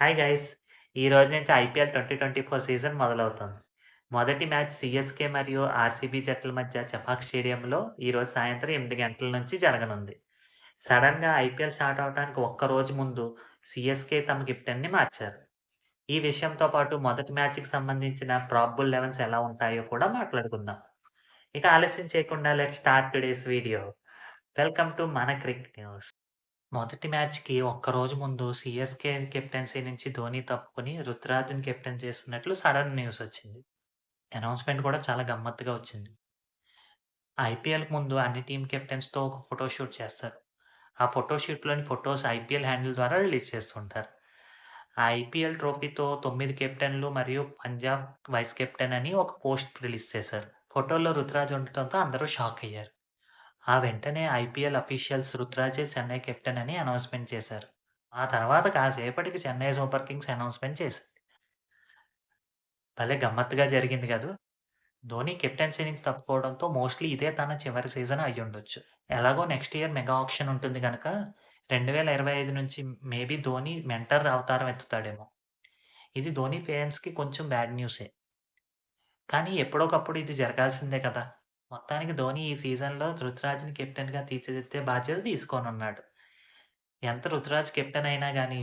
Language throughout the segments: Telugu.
Hi guys! ఈ రోజు నుంచి ఐపీఎల్ 2024 సీజన్ మొదలవుతుంది మొదటి మ్యాచ్ సిఎస్కే మరియు ఆర్‌సీబీ జట్ల మధ్య చపాక్ స్టేడియంలో ఈరోజు సాయంత్రం ఎనిమిది గంటల నుంచి జరగనుంది. సడన్గా ఐపీఎల్ స్టార్ట్ అవడానికి ఒక్క రోజు ముందు సిఎస్కే తమ కెప్టెన్‌ని మార్చారు. ఈ విషయంతో పాటు మొదటి మ్యాచ్‌కి సంబంధించిన ప్రాబుల్ లెవెన్స్ ఎలా ఉంటాయో కూడా మాట్లాడుకుందాం. ఇక ఆలస్యం చేయకుండా let start today's video. Welcome to మన క్రిక్ న్యూస్. మొదటి మ్యాచ్‌కి ఒక్కరోజు ముందు సీఎస్‌కే కెప్టెన్సీ నుంచి ధోని తప్పుకుని రుతురాజ్‌ని కెప్టెన్ చేస్తున్నట్లు సడన్ న్యూస్ వచ్చింది. అనౌన్స్‌మెంట్ కూడా చాలా గమ్మత్తుగా వచ్చింది. ఐపీఎల్‌కి ముందు అన్ని టీం కెప్టెన్స్‌తో ఒక ఫోటో షూట్ చేస్తారు. ఆ ఫోటోషూట్లోని ఫొటోస్ ఐపీఎల్ హ్యాండిల్ ద్వారా రిలీజ్ చేస్తుంటారు. ఆ ఐపీఎల్ ట్రోఫీతో తొమ్మిది కెప్టెన్‌లు మరియు పంజాబ్ వైస్ కెప్టెన్ అని ఒక పోస్ట్ రిలీజ్ చేశారు. ఫోటోలో రుతురాజ్ ఉండటంతో అందరూ షాక్ అయ్యారు. ఆ వెంటనే ఐపీఎల్ అఫీషియల్స్ రుతురాజే చెన్నై కెప్టెన్ అని అనౌన్స్‌మెంట్ చేశారు. ఆ తర్వాత కాసేపటికి చెన్నై సూపర్ కింగ్స్ అనౌన్స్‌మెంట్ చేసింది. భలే గమ్మత్తుగా జరిగింది కదా ధోని కెప్టెన్సీ నుంచి తప్పుకోవడంతో మోస్ట్‌లీ ఇదే తన చివరి సీజన్ అయ్యుండొచ్చు. ఎలాగో నెక్స్ట్ ఇయర్ మెగా ఆప్షన్ ఉంటుంది కనుక రెండు వేల ఇరవై ఐదు నుంచి మేబీ ధోని మెంటర్ అవతారం ఎత్తుతాడేమో! ఇది ధోని ఫ్యాన్స్‌కి కొంచెం బ్యాడ్ న్యూసే. కానీ ఎప్పుడోకప్పుడు ఇది జరగాల్సిందే కదా! మొత్తానికి ధోని ఈ సీజన్‌లో రుతురాజ్‌ని కెప్టెన్‌గా తీర్చిదిద్దే బాధ్యత తీసుకోనున్నాడు. ఎంత రుతురాజ్ కెప్టెన్ అయినా కానీ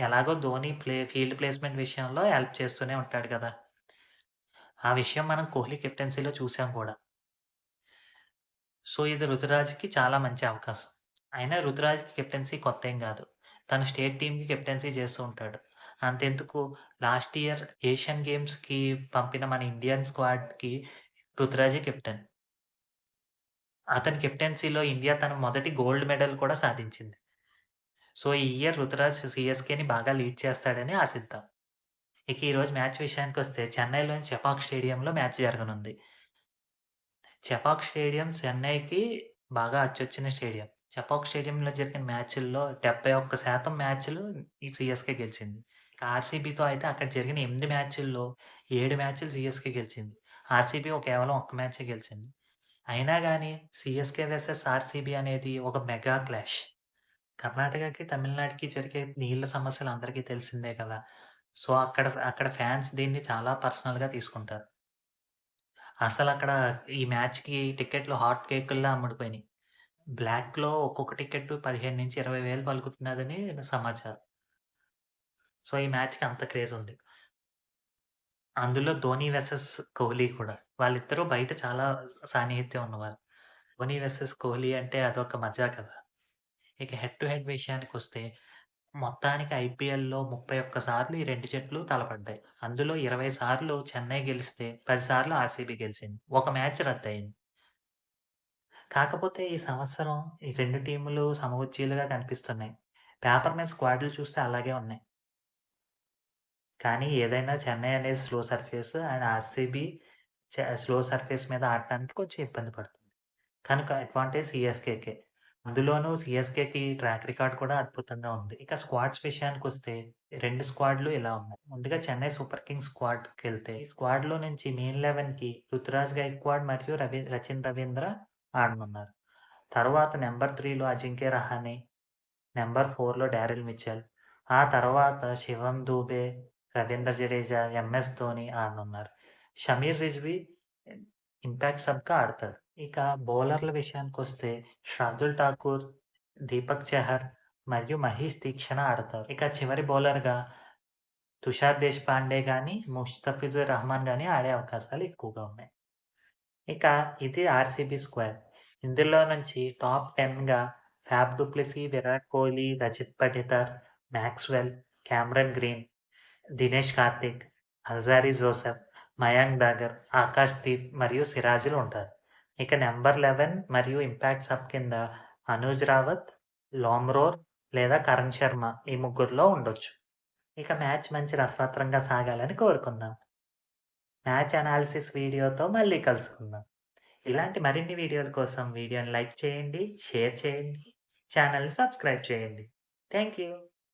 ఎలాగో ధోని ప్లే ఫీల్డ్ ప్లేస్‌మెంట్ విషయంలో హెల్ప్ చేస్తూనే ఉంటాడు కదా! ఆ విషయం మనం కోహ్లీ కెప్టెన్సీలో చూసాం కూడా. సో, ఇది రుతురాజ్‌కి చాలా మంచి అవకాశం. అయినా రుతురాజ్‌కి కెప్టెన్సీ కొత్త ఏం కాదు తన స్టేట్ టీంకి కెప్టెన్సీ చేస్తూ ఉంటాడు. అంతెందుకు లాస్ట్ ఇయర్ ఏషియన్ గేమ్స్‌కి పంపిన మన ఇండియన్ స్క్వాడ్‌కి రుతురాజే కెప్టెన్. అతని కెప్టెన్సీలో ఇండియా తన మొదటి గోల్డ్ మెడల్ కూడా సాధించింది. సో, ఈ ఇయర్ రుతురాజ్ సిఎస్కేని బాగా లీడ్ చేస్తాడని ఆశిద్దాం. ఇక ఈరోజు మ్యాచ్ విషయానికి వస్తే చెన్నైలోని చెపాక్ స్టేడియంలో మ్యాచ్ జరగనుంది. చెపాక్ స్టేడియం చెన్నైకి బాగా అచ్చొచ్చిన స్టేడియం. చెపాక్ స్టేడియంలో జరిగిన మ్యాచ్ల్లో డెబ్బై ఒక్క శాతం మ్యాచ్‌లు ఈ సిఎస్కే గెలిచింది. ఆర్‌సీబీతో అయితే అక్కడ జరిగిన ఎనిమిది మ్యాచ్ల్లో ఏడు మ్యాచ్‌లు సీఎస్‌కే గెలిచింది. ఆర్‌సీబీ కేవలం ఒక్క మ్యాచే గెలిచింది. అయినా కానీ సిఎస్కే వర్సెస్ ఆర్‌సీబీ అనేది ఒక మెగా క్లాష్. కర్ణాటకకి, తమిళనాడుకి జరిగే నీళ్ళ సమస్యలు అందరికీ తెలిసిందే కదా! సో, అక్కడ అక్కడ ఫ్యాన్స్ దీన్ని చాలా పర్సనల్‌గా తీసుకుంటారు. అసలు అక్కడ ఈ మ్యాచ్‌కి టికెట్లు హాట్ కేకుల్లా అమ్ముడుపోయినాయి. బ్లాక్‌లో ఒక్కొక్క టికెట్టు 15,000-20,000 పలుకుతున్నదని సమాచారం. సో, ఈ మ్యాచ్‌కి అంత క్రేజ్ ఉంది. అందులో ధోని వర్సెస్ కోహ్లీ కూడా. వాళ్ళిద్దరూ బయట చాలా సాన్నిహిత్యం ఉన్నవారు. ధోని వర్సెస్ కోహ్లీ అంటే అదొక మజా కదా! ఇక హెడ్ టు హెడ్ విషయానికొస్తే మొత్తానికి ఐపీఎల్‌లో 31 సార్లు ఈ 2 జట్లు తలపడ్డాయి. అందులో 20 సార్లు చెన్నై గెలిస్తే 10 సార్లు ఆర్‌సీబీ గెలిచింది. ఒక మ్యాచ్ రద్దయింది. కాకపోతే ఈ సంవత్సరం ఈ 2 టీములు సమఉజ్జీలుగా కనిపిస్తున్నాయి. పేపర్ మీద స్క్వాడ్‌లు చూస్తే అలాగే ఉన్నాయి. కానీ ఏదైనా చెన్నై అనేది slow surface and RCB slow surface మీద ఆడటానికి కొంచెం ఇబ్బంది పడుతుంది. కనుక అడ్వాంటేజ్ సిఎస్కేకే అందులోనూ సిఎస్కేకి ట్రాక్ రికార్డ్ కూడా అద్భుతంగా ఉంది. ఇక స్క్వాడ్స్ విషయానికి వస్తే రెండు స్క్వాడ్‌లు ఇలా ఉన్నాయి. ముందుగా చెన్నై సూపర్ కింగ్స్ స్క్వాడ్‌కెళ్తే ఈ స్క్వాడ్‌లో నుంచి మెయిన్ 11కి రుతురాజ్ గైక్వాడ్ మరియు రవి రచిన్ రవీంద్ర ఆడనున్నారు. తర్వాత నెంబర్ త్రీలో అజింక్య రహానే నెంబర్ ఫోర్లో డారిల్ మిచెల్, ఆ తర్వాత శివం దూబే, రవీంద్ర జడేజా, ఎంఎస్ ధోని ఆడనున్నారు. షమీర్ రిజ్వీ ఇంపాక్ట్ సబ్‌గా ఆడతాడు. ఇక బౌలర్ల విషయానికి వస్తే షార్దుల్ ఠాకూర్, దీపక్ చహర్ మరియు మహేష్ తీక్షణ ఆడతారు. ఇక చివరి బౌలర్‌గా తుషార్ దేశ్పాండే కానీ ముస్తఫిజుర్ రహమాన్ గానీ ఆడే అవకాశాలు ఎక్కువగా ఉన్నాయి. ఇక ఇది ఆర్‌సీబీ స్క్వాడ్. ఇందులో నుంచి top టెన్గా Faf du Plessis Virat Kohli, Rajat Patidar, Maxwell Cameron Green, Dinesh Karthik Alzarri Joseph, Mayank Dagar Akash Deep మరియు సిరాజులు ఉంటారు. ఇక నెంబర్ లెవెన్ మరియు ఇంపాక్ట్ సబ్ కింద అనుజ్ రావత్, లోమ్రోర్ లేదా కరణ్ శర్మ ఈ ముగ్గురిలో ఉండొచ్చు. ఇక మ్యాచ్ మంచి రసవత్రంగా సాగాలని కోరుకుందాం. మ్యాచ్ అనాలిసిస్ వీడియోతో మళ్ళీ కలుసుకుందాం. ఇలాంటి మరిన్ని వీడియోల కోసం వీడియోని లైక్ చేయండి, షేర్ చేయండి, ఛానల్ని సబ్స్క్రైబ్ చేయండి. Thank you.